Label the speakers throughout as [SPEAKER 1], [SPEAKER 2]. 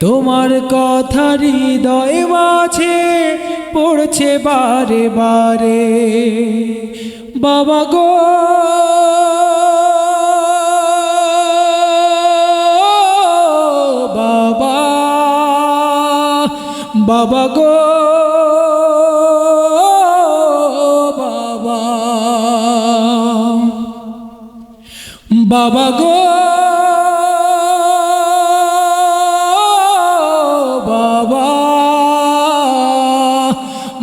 [SPEAKER 1] তোমার কথা হৃদয় মাঝে পড়ছে বারে বারে। বাবা গো। বাবা। বাবা গো। বাবা। বাবা গো।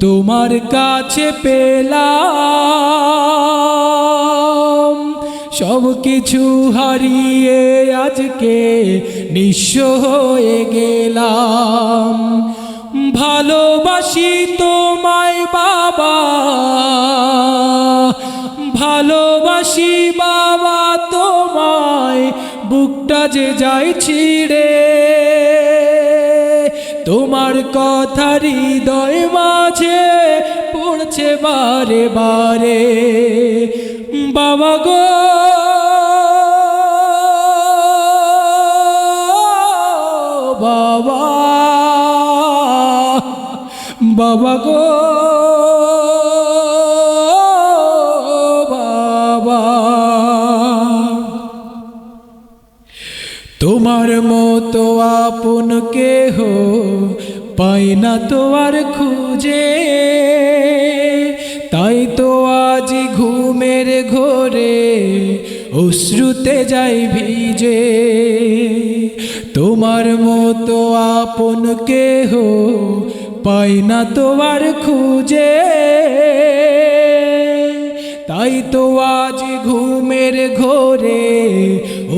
[SPEAKER 1] তোমার কাছে পেলাম। সব কিছু হারিয়ে আজকে নিঃস্ব হয়ে গেলাম। ভালোবাসি তোমায় বাবা। ভালোবাসি বাবা তোমায়। বুকটা যে যাই ছিড়ে তোমার কথা হৃদয় মাঝে পড়ছে বারে বারে। বাবা গো। বাবা। বাবা গো। বাবা। তোমার মতো আপন কেহ পাই না তো আর খুঁজে। তাই তো আজ ঘুমের ঘোরে অশ্রুতে যাই ভিজে। তোমার মতো আপন কেহ পাই না তো আর খুঁজে। তাই তো আজ ঘুমের ঘোরে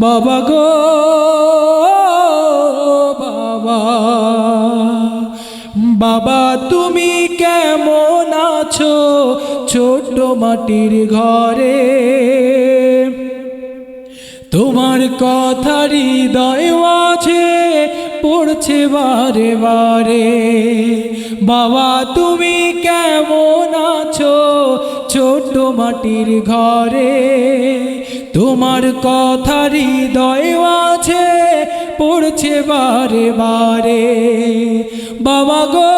[SPEAKER 1] বাবা গো বাবা। বাবা তুমি কেমন আছো ছোট মাটির ঘরে? তোমার কথা হৃদয় পড়ছে বারে বারে। বাবা, তুমি কেমন আছো ছোট মাটির ঘরে? তোমার কথা হৃদয় আছে, পড়ছে বারে বারে। বাবা গো,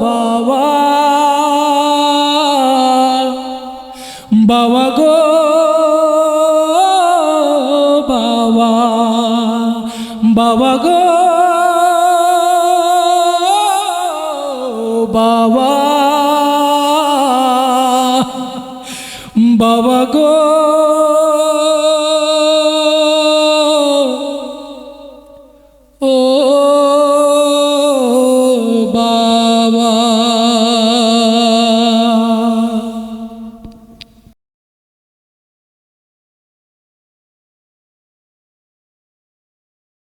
[SPEAKER 1] বাবা। বাবা গো। বাবা গো বাবা